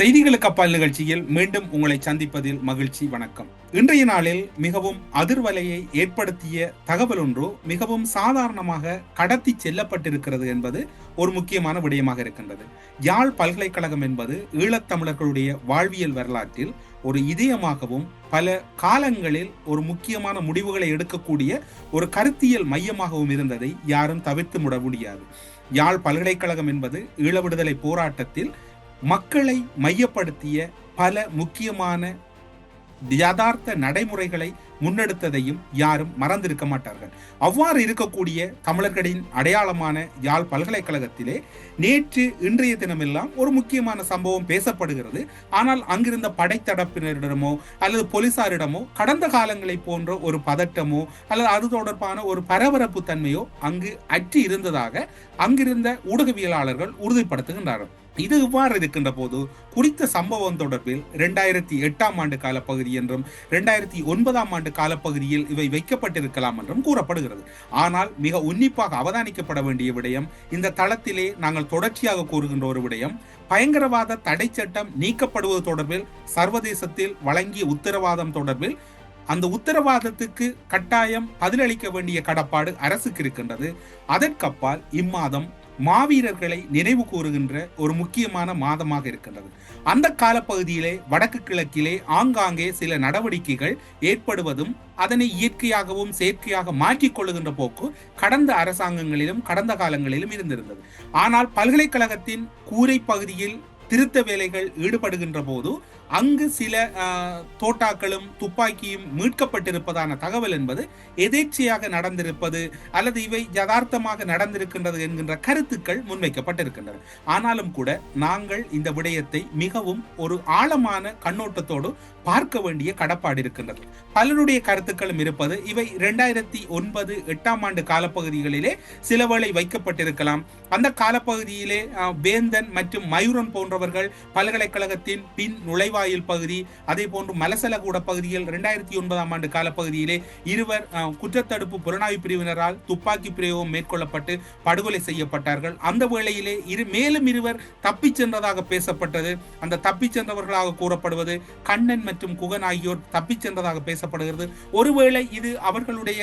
செய்திகளுக்கு அப்பால் நிகழ்ச்சியில் மீண்டும் உங்களை சந்திப்பதில் மகிழ்ச்சி வணக்கம். இன்றைய நாளில் மிகவும் அதிர்வலையை ஏற்படுத்திய தகவல் ஒன்று மிகவும் சாதாரணமாக கடத்தி செல்லப்பட்டிருக்கிறது என்பது ஒரு முக்கியமான விடயமாக இருக்கின்றது. யாழ் பல்கலைக்கழகம் என்பது ஈழத்தமிழர்களுடைய வாழ்வியல் வரலாற்றில் ஒரு இதயமாகவும் பல காலங்களில் ஒரு முக்கியமான முடிவுகளை எடுக்கக்கூடிய ஒரு கருத்தியல் மையமாகவும் இருந்ததை யாரும் தவிர்த்து முட முடியாது. யாழ் பல்கலைக்கழகம் என்பது ஈழ விடுதலை போராட்டத்தில் மக்களை மையப்படுத்திய பல முக்கியமான யதார்த்த நடைமுறைகளை முன்னெடுத்ததையும் யாரும் மறந்திருக்க மாட்டார்கள். அவ்வாறு இருக்கக்கூடிய தமிழர்களின் அடையாளமான யாழ் பல்கலைக்கழகத்திலே நேற்று இன்றைய தினமெல்லாம் ஒரு முக்கியமான சம்பவம் பேசப்படுகிறது. ஆனால் அங்கிருந்த படைத்தடப்பினரிடமோ அல்லது போலீசாரிடமோ கடந்த காலங்களை போன்ற ஒரு பதட்டமோ அல்லது அது தொடர்பான ஒரு பரபரப்பு தன்மையோ அங்கு அற்றி இருந்ததாக அங்கிருந்த ஊடகவியலாளர்கள் உறுதிப்படுத்துகின்றார்கள். இது இவ்வாறு இருக்கின்ற போது குறித்த சம்பவம் தொடர்பில் இரண்டாயிரத்தி எட்டாம் ஆண்டு காலப்பகுதி என்றும் இரண்டாயிரத்தி ஒன்பதாம் ஆண்டு காலப்பகுதியில் இவை வைக்கப்பட்டிருக்கலாம் என்றும் கூறப்படுகிறது. ஆனால் மிக உன்னிப்பாக அவதானிக்கப்பட வேண்டிய விடயம் இந்த தளத்திலே நாங்கள் தொடர்ச்சியாக கூறுகின்ற ஒரு விடயம் பயங்கரவாத தடை சட்டம் நீக்கப்படுவது தொடர்பில் சர்வதேசத்தில் வழங்கிய உத்தரவாதம் தொடர்பில் அந்த உத்தரவாதத்துக்கு கட்டாயம் பதிலளிக்க வேண்டிய கடப்பாடு அரசுக்கு இருக்கின்றது. அதற்கப்பால் இம்மாதம் மாவீரர்களை நினைவு கூறுகின்ற ஒரு முக்கியமான மாதமாக இருக்கின்றது. அந்த காலப்பகுதியிலே வடக்கு கிழக்கிலே ஆங்காங்கே சில நடவடிக்கைகள் ஏற்படுவதும் அதனை இயற்கையாகவும் செயற்கையாக மாற்றிக் கொள்ளுகின்ற போக்கு கடந்த அரசாங்கங்களிலும் கடந்த காலங்களிலும் இருந்திருந்தது. ஆனால் பல்கலைக்கழகத்தின் கூரை பகுதியில் திருத்த வேலைகள் ஈடுபடுகின்ற போது அங்கு சில தோட்டாக்களும் துப்பாக்கியும் மீட்கப்பட்டிருப்பதான தகவல் என்பது எதேச்சையாக நடந்திருப்பது அல்லது இவை யதார்த்தமாக நடந்திருக்கின்றது என்கின்ற கருத்துக்கள் முன்வைக்கப்பட்டிருக்கின்றன. ஆனாலும் கூட நாங்கள் இந்த விடயத்தை மிகவும் ஒரு ஆழமான கண்ணோட்டத்தோடு பார்க்க வேண்டிய கடப்பாடு இருக்கின்றது. பலருடைய கருத்துக்களும் இருப்பது இவை இரண்டாயிரத்தி ஒன்பது எட்டாம் ஆண்டு காலப்பகுதிகளிலே சிலவேளை வைக்கப்பட்டிருக்கலாம். அந்த காலப்பகுதியிலே வேந்தன் மற்றும் மயூரன் போன்றவர்கள் பல்கலைக்கழகத்தின் பின் நுழைவாயில் பகுதி அதே போன்று மலசலகூட பகுதியில் இரண்டாயிரத்தி ஒன்பதாம் ஆண்டு காலப்பகுதியிலே இருவர் குற்றத்தடுப்பு புலனாய்வு பிரிவினரால் துப்பாக்கி பிரயோகம் மேற்கொள்ளப்பட்டு படுகொலை செய்யப்பட்டார்கள். அந்த வேளையிலே இரு மேலும் இருவர் தப்பிச் சென்றதாக பேசப்பட்டது. அந்த தப்பிச் சென்றவர்களாக கூறப்படுவது கண்ணன் மற்றும் குகன் ஆகியோர் தப்பிச் சென்றதாக பேசப்படுகிறது. ஒருவேளை இது அவர்களுடைய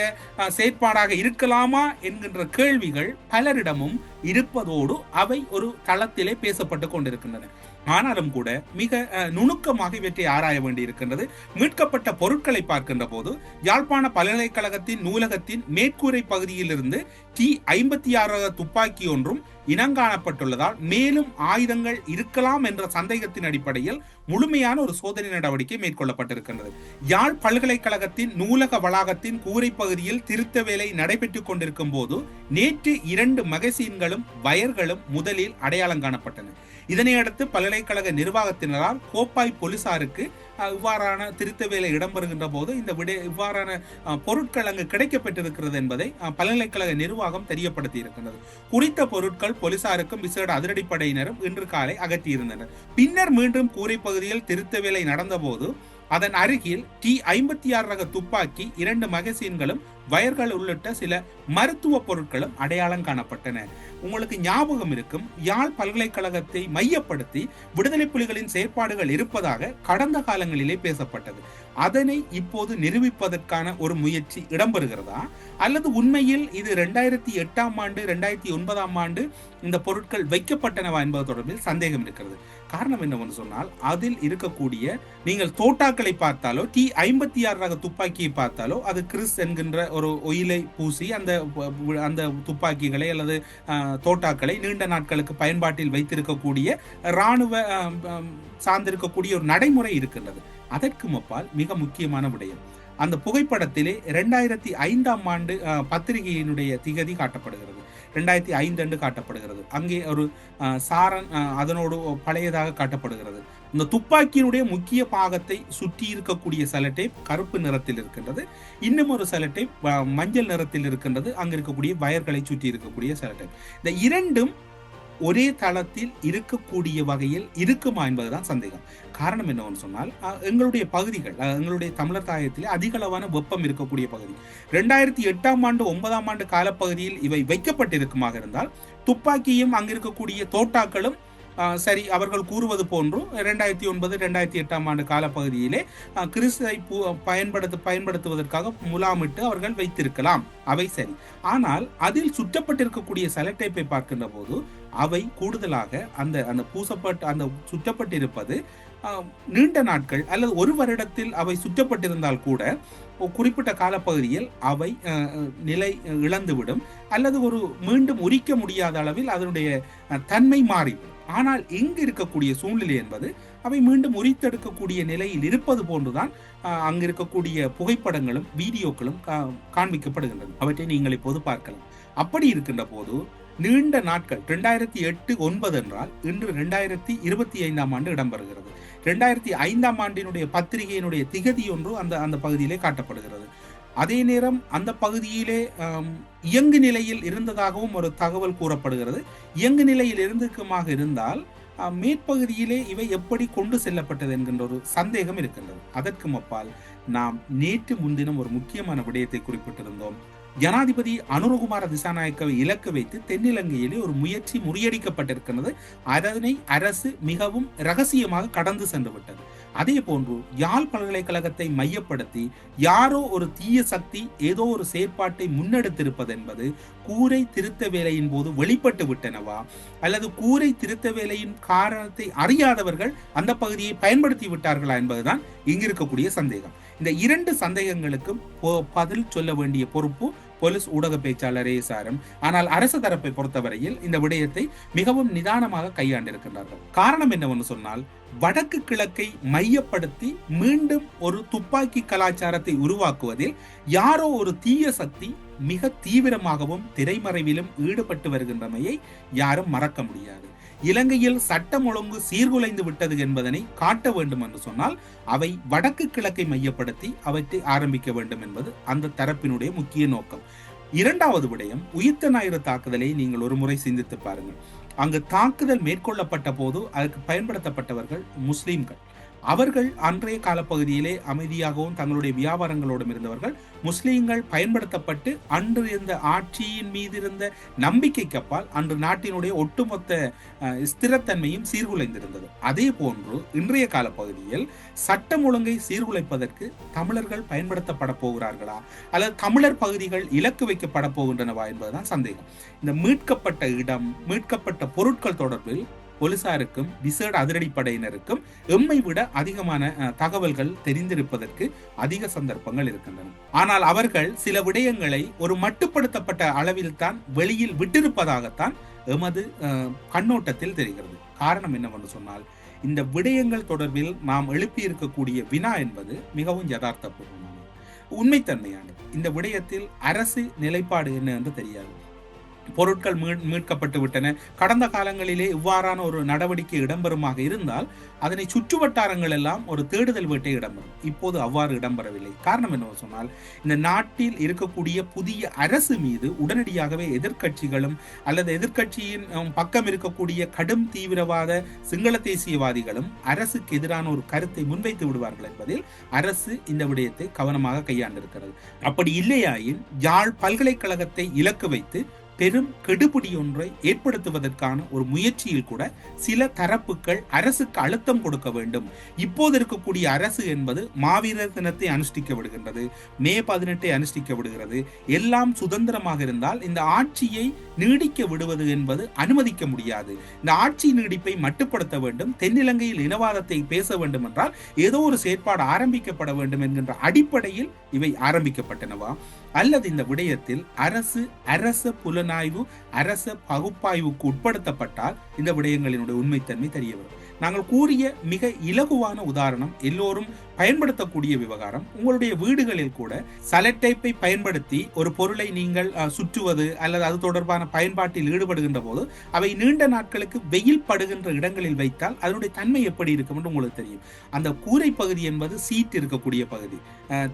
செயற்பாடாக இருக்கலாமா என்கின்ற கேள்விகள் பலரிடமும் இருப்பதோடு அவை ஒரு தளத்திலே பேசப்பட்டு கொண்டிருக்கின்றன. ஆனாலும் கூட மிக நுணுக்கமாக இவற்றை ஆராய வேண்டி இருக்கின்றது மீட்கப்பட்ட பொருட்களை பார்க்கின்ற போது யாழ்ப்பாண பல்கலைக்கழகத்தின் நூலகத்தின் மேற்கூரை பகுதியிலிருந்து டி ஐம்பத்தி ஆறு துப்பாக்கி ஒன்றும் இனங்காணப்பட்டுள்ளதால் மேலும் ஆயுதங்கள் இருக்கலாம் என்ற சந்தேகத்தின் அடிப்படையில் முழுமையான ஒரு சோதனை நடவடிக்கை மேற்கொள்ளப்பட்டிருக்கின்றது. யாழ் பல்கலைக்கழகத்தின் நூலக வளாகத்தின் கூரை பகுதியில் திருத்த வேலை நடைபெற்றுக் கொண்டிருக்கும் போது நேற்று இரண்டு மகசீன்களும் வயர்களும் முதலில் அடையாளம் காணப்பட்டன. இதனையடுத்து பல்கலைக்கழக நிர்வாகத்தினரால் கோப்பாய் போலீசாருக்கு இவ்வாறான திருத்த வேலை இடம்பெறுகின்ற போது இந்த விட இவ்வாறான பொருட்கள் அங்கு கிடைக்கப்பட்டிருக்கிறது என்பதை பல்கலைக்கழக நிர்வாகம் தெரியப்படுத்தி இருக்கின்றது குறித்த பொருட்கள் போலீசாருக்கும் விசேட அதிரடிப்படையினரும் இன்று காலை அகற்றியிருந்தனர். பின்னர் மீண்டும் கூரை பகுதியில் திருத்த வேலை நடந்தபோது அதன் அருகில் டி ஐம்பத்தி ஆறு ரக துப்பாக்கி இரண்டு மகசீன்களும் வயர்கள் உள்ளிட்ட சில மருத்துவ பொருட்களும் அடையாளம் காணப்பட்டன. உங்களுக்கு ஞாபகம் இருக்கும் யாழ் பல்கலைக்கழகத்தை மையப்படுத்தி விடுதலை புலிகளின் செயற்பாடுகள் இருப்பதாக கடந்த காலங்களிலே பேசப்பட்டது. அதனை இப்போது நிரூபிப்பதற்கான ஒரு முயற்சி இடம்பெறுகிறதா? அல்லது உண்மையில் இது ரெண்டாயிரத்தி எட்டாம் ஆண்டு ரெண்டாயிரத்தி ஒன்பதாம் ஆண்டு இந்த பொருட்கள் வைக்கப்பட்டனவா என்பது தொடர்பில் சந்தேகம் இருக்கிறது. காரணம் என்னவென்று சொன்னால் அதில் இருக்கக்கூடிய நீங்கள் தோட்டாக்களை பார்த்தாலோ டி ஐம்பத்தி ஆறு ரக துப்பாக்கியை பார்த்தாலோ அது கிறிஸ் என்கின்ற ஒரு ஒயிலை பூசி அந்த அந்த துப்பாக்கிகளை அல்லது தோட்டாக்களை நீண்ட நாட்களுக்கு பயன்பாட்டில் வைத்திருக்கக்கூடிய இராணுவ சார்ந்திருக்கக்கூடிய ஒரு நடைமுறை இருக்கின்றது. அதற்கு அப்பால் மிக முக்கியமான விடயம். அந்த புகைப்படத்திலே ரெண்டாயிரத்தி ஐந்தாம் ஆண்டு பத்திரிகையினுடைய திகதி காட்டப்படுகிறது. ரெண்டாயிரத்தி ஐந்து ஆண்டு காட்டப்படுகிறது. அங்கே ஒரு சாரன் அதனோடு பழையதாக காட்டப்படுகிறது. இந்த துப்பாக்கியினுடைய முக்கிய பாகத்தை சுற்றி இருக்கக்கூடிய செலட்டை கருப்பு நிறத்தில் இருக்கின்றது. இன்னும் ஒரு செலட்டை மஞ்சள் நிறத்தில் இருக்கின்றது. அங்க இருக்கக்கூடிய வயர்களை சுற்றி இருக்கக்கூடிய செலட்டை இந்த இரண்டும் ஒரே தளத்தில் இருக்கக்கூடிய வகையில் இருக்குமா என்பதுதான் சந்தேகம். காரணம் என்னவென்று சொன்னால் எங்களுடைய பகுதிகள் எங்களுடைய தமிழர் தாயத்திலே அதிக அளவான வெப்பம் இருக்கக்கூடிய பகுதி. ரெண்டாயிரத்தி எட்டாம் ஆண்டு ஒன்பதாம் ஆண்டு காலப்பகுதியில் இவை வைக்கப்பட்டிருக்குமாக இருந்தால் துப்பாக்கியும் அங்கிருக்கக்கூடிய தோட்டாக்களும் சரி அவர்கள் கூறுவது போன்று ரெண்டாயிரத்தி ஒன்பது ரெண்டாயிரத்தி எட்டாம் ஆண்டு காலப்பகுதியிலே கிறிஸ்தை பயன்படுத்த பயன்படுத்துவதற்காக முலாமிட்டு அவர்கள் வைத்திருக்கலாம். அவை சரி. ஆனால் அதில் சுற்றப்பட்டிருக்கக்கூடிய செலக்டைப்பை பார்க்கின்ற போது அவை கூடுதலாக அந்த அந்த பூசப்பட்டு அந்த சுற்றப்பட்டிருப்பது நீண்ட நாட்கள் அல்லது ஒரு வருடத்தில் அவை சுற்றப்பட்டிருந்தால் கூட குறிப்பிட்ட காலப்பகுதியில் அவை நிலை இழந்துவிடும் அல்லது ஒரு மீண்டும் உரிக்க முடியாத அளவில் அதனுடைய தன்மை மாறிவிடும். ஆனால் இங்கு இருக்கக்கூடிய சூழ்நிலை என்பது அவை மீண்டும் உரித்தெடுக்கக்கூடிய நிலையில் இருப்பது போன்றுதான் அங்கு இருக்கக்கூடிய புகைப்படங்களும் வீடியோக்களும் கா- காண்பிக்கப்படுகின்றன அவற்றை நீங்கள் இப்போது பார்க்கலாம். அப்படி இருக்கின்ற போது நீண்ட நாட்கள் ரெண்டாயிரத்தி எட்டு ஒன்பது என்றால் இன்று ரெண்டாயிரத்தி இருபத்தி ஐந்தாம் ஆண்டு இடம்பெறுகிறது. ரெண்டாயிரத்தி ஐந்தாம் ஆண்டினுடைய பத்திரிகையினுடைய திகதி ஒன்று அந்த அந்த பகுதியிலே காட்டப்படுகிறது. அதே நேரம் அந்த பகுதியிலே இயங்கு நிலையில் இருந்ததாகவும் ஒரு தகவல் கூறப்படுகிறது. இயங்கு நிலையில் இருந்துக்குமாக இருந்தால் மேற்பகுதியிலே இவை எப்படி கொண்டு செல்லப்பட்டது என்கின்ற ஒரு சந்தேகம் இருக்கின்றது. அதற்கு அப்பால் நாம் நேற்று முன்தினம் ஒரு முக்கியமான விடயத்தை குறிப்பிட்டிருந்தோம். ஜனாதிபதி அனுரகுமார திசாநாயக்கவை இலக்கு வைத்து தென்னிலங்கையிலே ஒரு முயற்சி முறியடிக்கப்பட்டிருக்கிறது. அதனை அரசு மிகவும் ரகசியமாக கடந்து சென்று விட்டது அதே போன்று யாழ் பல்கலைக்கழகத்தை மையப்படுத்தி யாரோ ஒரு தீய சக்தி ஏதோ ஒரு செயற்பாட்டை முன்னெடுத்திருப்பது என்பது கூரை திருத்த வேலையின் போது வெளிப்பட்டு விட்டனவா? அல்லது கூரை திருத்த வேலையின் காரணத்தை அறியாதவர்கள் அந்த பகுதியை பயன்படுத்தி விட்டார்களா என்பதுதான் இங்கு இருக்கக்கூடிய சந்தேகம். இந்த இரண்டு சந்தேகங்களுக்கும் பொ- பதில் சொல்ல வேண்டிய பொறுப்பு போலீஸ் ஊடக பேச்சாளரே சாரும். ஆனால் அரசு தரப்பை பொறுத்தவரையில் இந்த விடயத்தை மிகவும் நிதானமாக கையாண்டிருக்கின்றார்கள். காரணம் என்னவென்று சொன்னால் வடக்கு கிழக்கை மையப்படுத்தி மீண்டும் ஒரு துப்பாக்கி கலாச்சாரத்தை உருவாக்குவதில் யாரோ ஒரு தீய சக்தி மிக தீவிரமாகவும் திரைமறைவிலும் ஈடுபட்டு வருகின்றமையை யாரும் மறக்க முடியாது. இலங்கையில் சட்டம் ஒழுங்கு சீர்குலைந்து விட்டது என்பதனை காட்ட வேண்டும் என்று சொன்னால் அவை வடக்கு கிழக்கை மையப்படுத்தி அவற்றை ஆரம்பிக்க வேண்டும் என்பது அந்த தரப்பினுடைய முக்கிய நோக்கம். இரண்டாவது விடயம் உயிர்த்த ஞாயிறு தாக்குதலை நீங்கள் ஒரு முறை சிந்தித்து பாருங்கள். அங்கு தாக்குதல் மேற்கொள்ளப்பட்ட போது அதற்கு பயன்படுத்தப்பட்டவர்கள் முஸ்லீம்கள். அவர்கள் அன்றைய காலப்பகுதியிலே அமைதியாகவும் தங்களுடைய வியாபாரங்களோடும் இருந்தவர்கள் முஸ்லீம்கள் பயன்படுத்தப்பட்டு அன்று இருந்த ஆட்சியின் மீது இருந்த நம்பிக்கைக்கு அப்பால் அன்று நாட்டினுடைய ஒட்டுமொத்த ஸ்திரத்தன்மையும் சீர்குலைந்திருந்தது. அதே போன்று இன்றைய காலப்பகுதியில் சட்டம் ஒழுங்கை சீர்குலைப்பதற்கு தமிழர்கள் பயன்படுத்தப்பட போகிறார்களா? அல்லது தமிழர் பகுதிகள் இலக்கு வைக்கப்பட போகின்றனவா என்பதுதான் சந்தேகம். இந்த மீட்கப்பட்ட இடம் மீட்கப்பட்ட பொருட்கள் தொடர்பில் போலீசாருக்கும் விசேட அதிரடிப்படையினருக்கும் எம்மை விட அதிகமான தகவல்கள் தெரிந்திருப்பதற்கு அதிக சந்தர்ப்பங்கள் இருக்கின்றன. ஆனால் அவர்கள் சில விடயங்களை ஒரு மட்டுப்படுத்தப்பட்ட அளவில் தான் வெளியில் விட்டிருப்பதாகத்தான் எமது கண்ணோட்டத்தில் தெரிகிறது. காரணம் என்னவென்று சொன்னால் இந்த விடயங்கள் தொடர்பில் நாம் எழுப்பியிருக்கக்கூடிய வினா என்பது மிகவும் யதார்த்தபூர்வமானது உண்மைத்தன்மையானது. இந்த விடயத்தில் அரசு நிலைப்பாடு என்ன என்று தெரியாது. பொருட்கள் மீட் மீட்கப்பட்டு விட்டன. கடந்த காலங்களிலே இவ்வாறான ஒரு நடவடிக்கை இடம்பெறுமாக இருந்தால் அதனை சுற்று வட்டாரங்கள் எல்லாம் ஒரு தேடுதல் வேட்டை இடம்பெறும். இப்போது அவ்வாறு இடம்பெறவில்லை. காரணம் என்ன சொன்னால் இந்த நாட்டில் இருக்கக்கூடிய புதிய அரசு மீது உடனடியாகவே எதிர்க்கட்சிகளும் அல்லது எதிர்க்கட்சியின் பக்கம் இருக்கக்கூடிய கடும் தீவிரவாத சிங்கள தேசியவாதிகளும் அரசுக்கு எதிரான ஒரு கருத்தை முன்வைத்து விடுவார்கள் என்பதில் அரசு இந்த விடயத்தை கவனமாக கையாண்டிருக்கிறது. அப்படி இல்லையாயின் யாழ் பல்கலைக்கழகத்தை இலக்கு வைத்து பெரும் கெடுபிடி ஒன்றை ஏற்படுத்துவதற்கான ஒரு முயற்சியில் கூட சில தரப்புகள் அரசுக்கு அழுத்தம் கொடுக்க வேண்டும். இப்போது இருக்கக்கூடிய அரசு என்பது மாவீரர் தினத்தை அனுஷ்டிக்க விடுகின்றது. மே பதினெட்டை அனுஷ்டிக்க விடுகிறது. எல்லாம் சுதந்திரமாக இருந்தால் இந்த ஆட்சியை நீடிக்க விடுவது என்பது அனுமதிக்க முடியாது. இந்த ஆட்சி நீடிப்பை மட்டுப்படுத்த வேண்டும். தென்னிலங்கையில் இனவாதத்தை பேச வேண்டும் என்றால் ஏதோ ஒரு செயற்பாடு ஆரம்பிக்கப்பட வேண்டும் என்கின்ற அடிப்படையில் இவை ஆரம்பிக்கப்பட்டனவா? அல்லது இந்த விடயத்தில் அரசு அரச புலனாய்வு அரச பகுப்பாய்வுக்கு உட்படுத்தப்பட்டால் இந்த விடயங்களினுடைய உண்மைத்தன்மை தெரிய வரும் நாங்கள் கூறிய மிக இலகுவான உதாரணம் எல்லோரும் பயன்படுத்தக்கூடிய விவகாரம் உங்களுடைய வீடுகளில் கூட சலட்டைப்பை பயன்படுத்தி ஒரு பொருளை நீங்கள் சுற்றுவது அல்லது அது தொடர்பான பயன்பாட்டில் ஈடுபடுகின்ற போது அவை நீண்ட நாட்களுக்கு வெயில் படுகின்ற இடங்களில் வைத்தால் அதனுடைய தன்மை எப்படி இருக்கும் என்று உங்களுக்கு தெரியும். அந்த கூரை பகுதி என்பது சீட் இருக்கக்கூடிய பகுதி.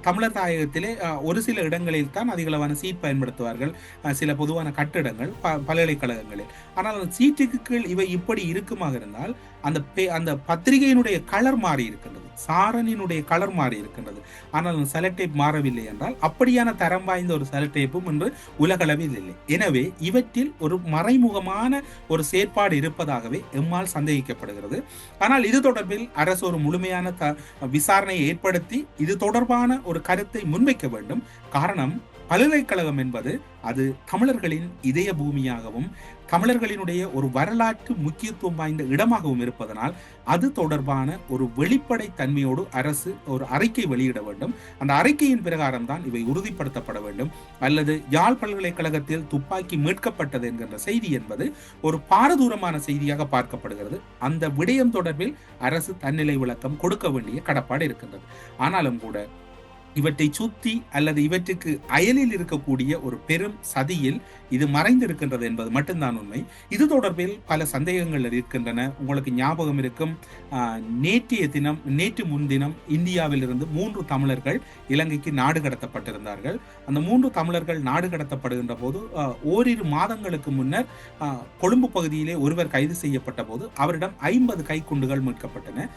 தமிழர் தாயகத்திலே ஒரு சில இடங்களில் தான் அதிகளவான சீட் பயன்படுத்துவார்கள். சில பொதுவான கட்டிடங்கள் ப- பல்கலைக்கழகங்களில். ஆனால் அந்த சீட்டுக்கு கீழ் இவை இப்படி இருக்குமாக இருந்தால் அந்த பே- அந்த பத்திரிகையினுடைய கலர் மாறி இருக்கின்றது. சாரணினுடைய கலர் மாறி இருக்கின்றது. ஆனால் அந்த செலக்டேப் மாறவில்லை என்றால் அப்படியான தரம் வாய்ந்த ஒரு செலக்டேப்பும் இன்று உலகளவில் இல்லை. எனவே இவற்றில் ஒரு மறைமுகமான ஒரு செயற்பாடு இருப்பதாகவே எம்மால் சந்தேகிக்கப்படுகிறது. ஆனால் இது தொடர்பில் அரசு ஒரு முழுமையான த விசாரணையை ஏற்படுத்தி இது தொடர்பான ஒரு கருத்தை முன்வைக்க வேண்டும். காரணம் பல்கலைக்கழகம் என்பது அது தமிழர்களின் இதய பூமியாகவும் தமிழர்களினுடைய ஒரு வரலாற்று முக்கியத்துவம் வாய்ந்த இடமாகவும் இருப்பதனால் அது தொடர்பான ஒரு வெளிப்படை தன்மையோடு அரசு ஒரு அறிக்கை வெளியிட வேண்டும். அந்த அறிக்கையின் பிரகாரம் தான் இவை உறுதிப்படுத்தப்பட வேண்டும். அல்லது யாழ் பல்கலைக்கழகத்தில் துப்பாக்கி மீட்கப்பட்டது என்கின்ற செய்தி என்பது ஒரு பாரதூரமான செய்தியாக பார்க்கப்படுகிறது. அந்த விடயம் தொடர்பில் அரசு தன்னிலை விளக்கம் கொடுக்க வேண்டிய கடப்பாடு இருக்கின்றது. ஆனாலும் கூட இவற்றை சுத்தி அல்லது இவற்றுக்கு அயலில் இருக்கக்கூடிய ஒரு பெரும் சதியில் இது மறைந்திருக்கின்றது என்பது மட்டும்தான் உண்மை. இது தொடர்பில் பல சந்தேகங்கள் இருக்கின்றன. உங்களுக்கு ஞாபகம் இருக்கும் நேற்றைய தினம் நேற்று முன்தினம் இந்தியாவிலிருந்து மூன்று தமிழர்கள் இலங்கைக்கு நாடு கடத்தப்பட்டிருந்தார்கள். அந்த மூன்று தமிழர்கள் நாடு கடத்தப்படுகின்ற போது ஓரிரு மாதங்களுக்கு முன்னர் கொழும்பு பகுதியிலே ஒருவர் கைது செய்யப்பட்ட போது அவரிடம் ஐம்பது கைக்குண்டுகள் மீட்கப்பட்டன.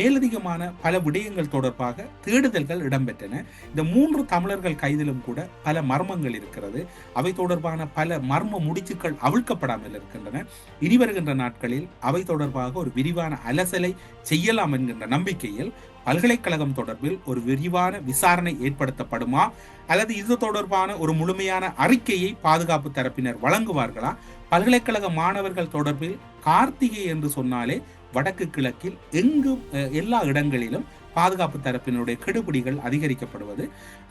மேலதிகமான பல விடயங்கள் தொடர்பாக தேடுதல்கள் இடம்பெற்றன. இருக்கின்றன இந்த மூன்று தமிழர்கள் கைதிலும் கூட பல மர்மங்கள் இருக்கிறது. அவை தொடர்பான பல மர்ம முடிச்சுக்கள் அவிழ்க்கப்படாமல் இருக்கின்றன. இனி வருகின்ற நாட்களில் அவை தொடர்பாக ஒரு விரிவான அலசலை செய்யலாம் என்கின்ற நம்பிக்கையில் பல்கலைக்கழகம் தொடர்பில் ஒரு விரிவான விசாரணை ஏற்படுத்தப்படுமா? அல்லது இது தொடர்பான ஒரு முழுமையான அறிக்கையை பாதுகாப்பு தரப்பினர் வழங்குவார்களா? பல்கலைக்கழக மாணவர்கள் தொடர்பில் கார்த்திகை என்று சொன்னாலே வடக்கு கிழக்கில் எங்கும் எல்லா இடங்களிலும் பாதுகாப்பு தரப்பினுடைய கெடுபிடிகள் அதிகரிக்கப்படுவது.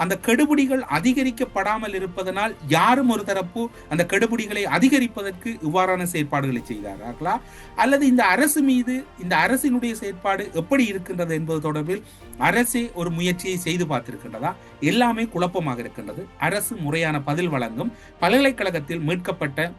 அந்த கெடுபிடிகள் அதிகரிக்கப்படாமல் இருப்பதனால் யாரும் ஒரு தரப்பு அந்த கெடுபிடிகளை அதிகரிப்பதற்கு இவ்வாறான செயற்பாடுகளை செய்தார்களா? அல்லது இந்த அரசு மீது இந்த அரசினுடைய செயற்பாடு எப்படி இருக்கின்றது என்பது தொடர்பில் அரசே ஒரு முயற்சியை செய்து பார்த்திருக்கின்றதா? எல்லாமே குழப்பமாக இருக்கின்றது. அரசு முறையான பதில் வழங்கும் பல்கலைக்கழகத்தில் மீட்கப்பட்ட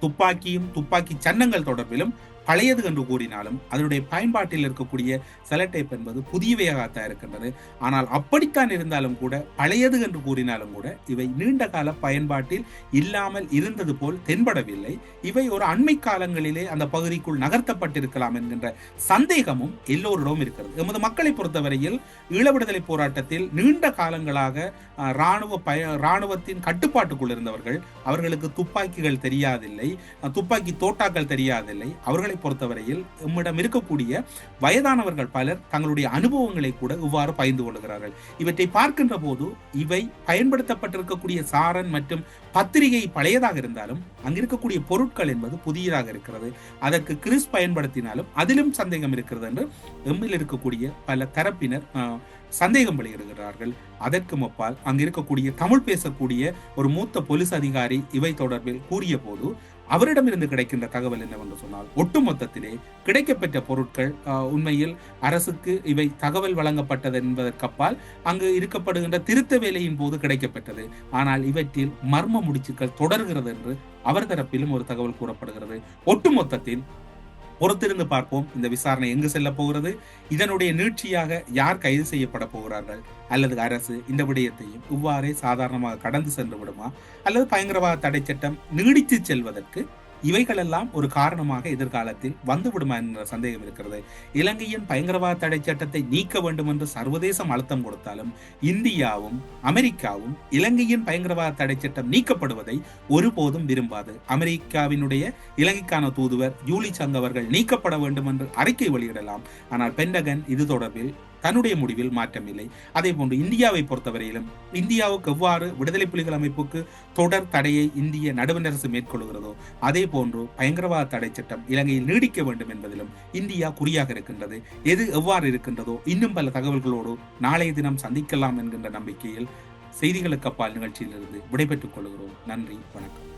துப்பாக்கியும் துப்பாக்கி சன்னங்கள் தொடர்பிலும் பழையது என்று கூறினாலும் அதனுடைய பயன்பாட்டில் இருக்கக்கூடிய செலடைப் என்பது புதியவையாகத்தான் இருக்கின்றது. ஆனால் அப்படித்தான் இருந்தாலும் கூட பழையது என்று கூறினாலும் கூட இவை நீண்ட கால பயன்பாட்டில் இல்லாமல் இருந்தது போல் தென்படவில்லை. இவை ஒரு அண்மை காலங்களிலே அந்த பகுதிக்குள் நகர்த்தப்பட்டிருக்கலாம் என்கின்ற சந்தேகமும் எல்லோரிடமும் இருக்கிறது. எமது மக்களை பொறுத்தவரையில் ஈழ விடுதலை போராட்டத்தில் நீண்ட காலங்களாக இராணுவ பய இராணுவத்தின் கட்டுப்பாட்டுக்குள் இருந்தவர்கள் அவர்களுக்கு துப்பாக்கிகள் தெரியாதில்லை துப்பாக்கி தோட்டாக்கள் தெரியாதில்லை. அவர்களை பொறுத்தவரையில் எம்மிடம் இருக்கக்கூடிய வயதானவர்கள் பலர் தங்களுடைய அனுபவங்களை கூட இவ்வாறு பகிர்ந்து கொள்கிறார்கள். இவற்றை பார்க்கின்ற போது இவை பயன்படுத்தப்பட்டிருக்கக்கூடிய சாரன் மற்றும் பத்திரிகை பழையதாக இருந்தாலும் அங்கிருக்கக்கூடிய பொருட்கள் என்பது புதியதாக இருக்கிறது. அதற்கு கிறிஸ் பயன்படுத்தினாலும் அதிலும் சந்தேகம் இருக்கிறது என்று எம்மில் இருக்கக்கூடிய பல தரப்பினர் சந்தேகம் வெளியிடுகிறார்கள். அதற்கு மொப்பால் அங்கு இருக்கக்கூடிய தமிழ் பேசக்கூடிய ஒரு மூத்த போலீஸ் அதிகாரி இவை தொடர்பில் கூறிய போது அவரிடமிருந்து கிடைக்கின்ற தகவல் என்னவென்று சொன்னால் ஒட்டுமொத்தத்திலே கிடைக்கப்பெற்ற பொருட்கள் உண்மையில் அரசுக்கு இவை தகவல் வழங்கப்பட்டது என்பதற்கப்பால் அங்கு இருக்கப்படுகின்ற திருத்த வேலையின் போது கிடைக்கப்பெற்றது. ஆனால் இவற்றில் மர்ம முடிச்சுக்கள் தொடர்கிறது என்று அவர் தரப்பிலும் ஒரு தகவல் கூறப்படுகிறது. ஒட்டுமொத்தத்தில் பொறுத்திருந்து பார்ப்போம். இந்த விசாரணை எங்கு செல்ல போகிறது? இதனுடைய நீட்சியாக யார் கைது செய்யப்பட போகிறார்கள்? அல்லது அரசு இந்த விடயத்தையும் இவ்வாறே சாதாரணமாக கடந்து சென்று விடுமா? அல்லது பயங்கரவாத தடை சட்டம் நீடித்து செல்வதற்கு இவைகளெல்லாம் ஒரு காரணமாக எதிர்காலத்தில் வந்துவிடுமா என்ற சந்தேகம் இருக்கிறது. இலங்கையின் பயங்கரவாத தடை சட்டத்தை நீக்க வேண்டும் என்று சர்வதேசம் அழுத்தம் கொடுத்தாலும் இந்தியாவும் அமெரிக்காவும் இலங்கையின் பயங்கரவாத தடை சட்டம் நீக்கப்படுவதை ஒருபோதும் விரும்பாது. அமெரிக்காவினுடைய இலங்கைக்கான தூதுவர் ஜூலி சங் அவர்கள் நீக்கப்பட வேண்டும் என்று அறிக்கை வெளியிடலாம். ஆனால் பென்டகன் இது தொடர்பில் தன்னுடைய முடிவில் மாற்றமில்லை அதே போன்று இந்தியாவை பொறுத்தவரையிலும் இந்தியாவுக்கு எவ்வாறு விடுதலை புலிகள் அமைப்புக்கு தொடர் தடையை இந்திய நடுவண் அரசு மேற்கொள்கிறதோ அதே போன்று பயங்கரவாத தடை சட்டம் இலங்கையில் நீடிக்க வேண்டும் என்பதிலும் இந்தியா குறியாக இருக்கின்றது. எது எவ்வாறு இருக்கின்றதோ இன்னும் பல தகவல்களோடு நாளைய தினம் சந்திக்கலாம் என்கின்ற நம்பிக்கையில் செய்திகளுக்கு அப்பால் நிகழ்ச்சியிலிருந்து விடைபெற்றுக் கொள்கிறோம். நன்றி வணக்கம்.